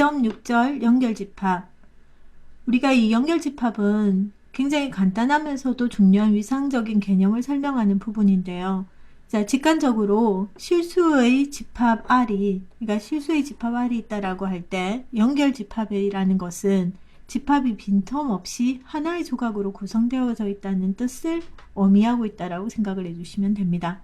2.6절 연결집합. 우리가 이 연결집합은 굉장히 간단하면서도 중요한 위상적인 개념을 설명하는 부분인데요. 자, 직관적으로 실수의 집합 R이, 그러니까 실수의 집합 R이 있다라고 할 때 연결 집합이라는 것은 집합이 빈틈없이 하나의 조각으로 구성되어져 있다는 뜻을 의미하고 있다라고 생각을 해주시면 됩니다.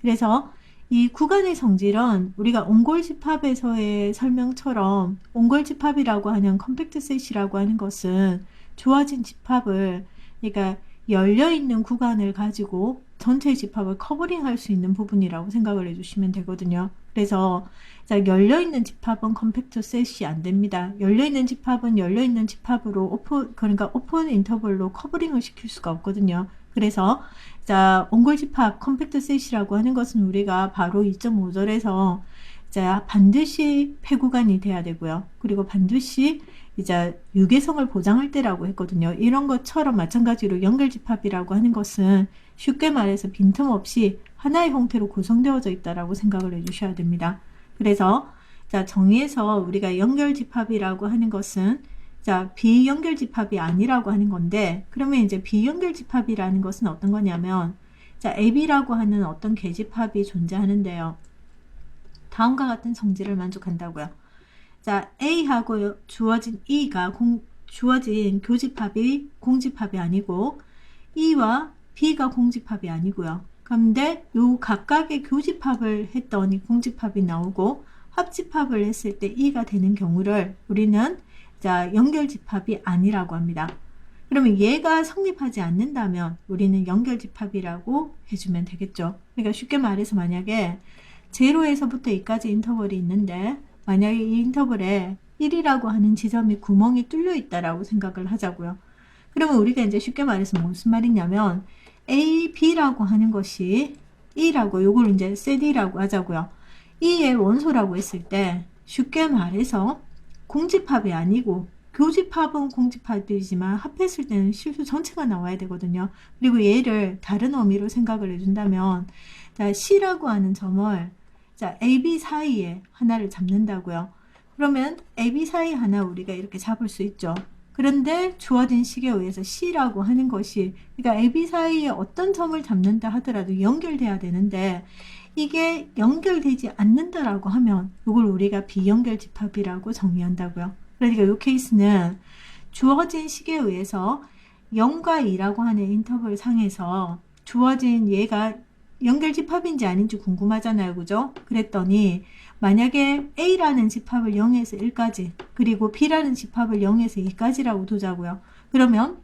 그래서 이 구간의 성질은 우리가 옹골 집합에서의 설명처럼 옹골 집합이라고 하는 컴팩트 셋이라고 하는 것은 주어진 집합을 그러니까 열려 있는 구간을 가지고 전체 집합을 커버링할 수 있는 부분이라고 생각을 해주시면 되거든요. 그래서 자, 열려 있는 집합은 컴팩트 셋이 안 됩니다. 열려 있는 집합은 열려 있는 집합으로 오픈 그러니까 오픈 인터벌로 커버링을 시킬 수가 없거든요. 그래서 자, 옹골 집합 컴팩트 셋이라고 하는 것은 우리가 바로 2.5절에서 자, 반드시 폐구간이 돼야 되고요. 그리고 반드시 이제 유계성을 보장할 때라고 했거든요. 이런 것처럼 마찬가지로 연결집합이라고 하는 것은 쉽게 말해서 빈틈없이 하나의 형태로 구성되어져 있다라고 생각을 해주셔야 됩니다. 그래서 자 정의에서 우리가 연결집합이라고 하는 것은 자 비연결 집합이 아니라고 하는 건데 그러면 이제 비연결 집합이라는 것은 어떤 거냐면 자 AB라고 하는 어떤 계집합이 존재하는데요. 다음과 같은 성질을 만족한다고요. 자, A하고 주어진 E가 공, 주어진 교집합이 공집합이 아니고 E와 B가 공집합이 아니고요. 그런데 요 각각의 교집합을 했더니 공집합이 나오고 합집합을 했을 때 E가 되는 경우를 우리는 자, 연결 집합이 아니라고 합니다. 그러면 얘가 성립하지 않는다면 우리는 연결 집합이라고 해주면 되겠죠. 그러니까 쉽게 말해서 만약에 제로에서부터 2까지 인터벌이 있는데 만약에 이 인터벌에 1이라고 하는 지점이 구멍이 뚫려 있다라고 생각을 하자고요. 그러면 우리가 이제 쉽게 말해서 무슨 말이냐면 A, B라고 하는 것이 E라고 요걸 이제 ZD라고 하자고요. E의 원소라고 했을 때 쉽게 말해서 공집합이 아니고 교집합은 공집합이지만 합했을 때는 실수 전체가 나와야 되거든요. 그리고 얘를 다른 의미로 생각을 해준다면 자, C라고 하는 점을 자, AB 사이에 하나를 잡는다고요. 그러면 AB 사이 하나 우리가 이렇게 잡을 수 있죠. 그런데 주어진 식에 의해서 C라고 하는 것이 그러니까 AB 사이에 어떤 점을 잡는다 하더라도 연결돼야 되는데 이게 연결되지 않는다라고 하면 이걸 우리가 비연결 집합이라고 정의한다고요. 그러니까 이 케이스는 주어진 식에 의해서 0과 2라고 하는 인터벌 상에서 주어진 얘가 연결 집합인지 아닌지 궁금하잖아요. 그죠? 그랬더니 만약에 A라는 집합을 0에서 1까지 그리고 B라는 집합을 0에서 2까지라고 두자고요. 그러면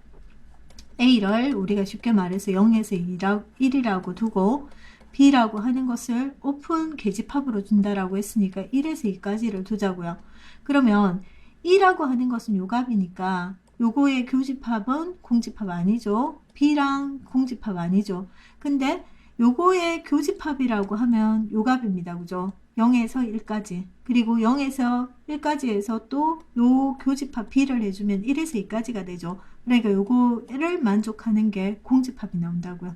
A를 우리가 쉽게 말해서 0에서 1이라고 두고 B라고 하는 것을 오픈 계집합으로 준다라고 했으니까 1에서 2까지를 두자고요. 그러면 2라고 하는 것은 요값이니까 요거의 교집합은 공집합 아니죠. B랑 공집합 아니죠. 근데 요거의 교집합이라고 하면 요값입니다. 그죠? 0에서 1까지. 그리고 0에서 1까지에서 또 요 교집합 B를 해주면 1에서 2까지가 되죠. 그러니까 요거를 만족하는 게 공집합이 나온다고요.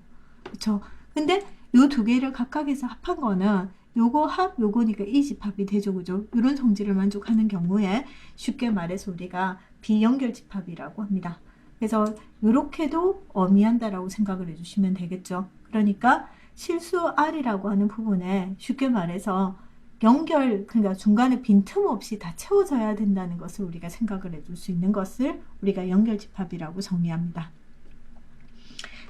그쵸? 근데 요 두 개를 각각에서 합한 거는 요거 합 요거니까 이 집합이 되죠. 그죠? 이런 성질을 만족하는 경우에 쉽게 말해서 우리가 비연결 집합이라고 합니다. 그래서 이렇게도 어미한다라고 생각을 해주시면 되겠죠. 그러니까 실수 R이라고 하는 부분에 쉽게 말해서 연결 그러니까 중간에 빈틈없이 다 채워져야 된다는 것을 우리가 생각을 해줄 수 있는 것을 우리가 연결 집합이라고 정의합니다.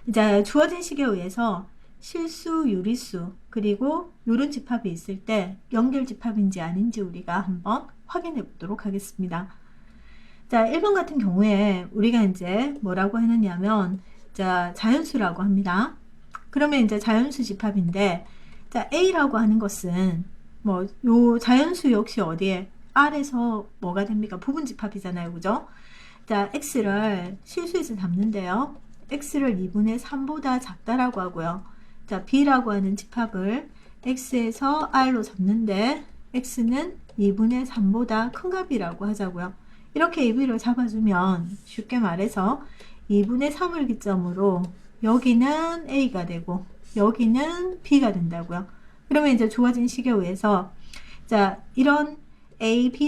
이제 주어진 식에 의해서 실수, 유리수 그리고 이런 집합이 있을 때 연결 집합인지 아닌지 우리가 한번 확인해 보도록 하겠습니다. 자, 1번 같은 경우에 우리가 이제 뭐라고 했느냐면 자, 자연수라고 합니다. 그러면 이제 자연수 집합인데 자, A라고 하는 것은 뭐 요 자연수 역시 어디에 R에서 뭐가 됩니까? 부분 집합이잖아요. 그죠? 자, X를 실수에서 잡는데요. X를 2분의 3보다 작다라고 하고요. 자, B라고 하는 집합을 X에서 R로 잡는데 X는 2분의 3보다 큰 값이라고 하자고요. 이렇게 AB를 잡아주면 쉽게 말해서 2분의 3을 기점으로 여기는 A가 되고 여기는 B가 된다고요. 그러면 이제 주어진 식에 의해서 자 이런 A, B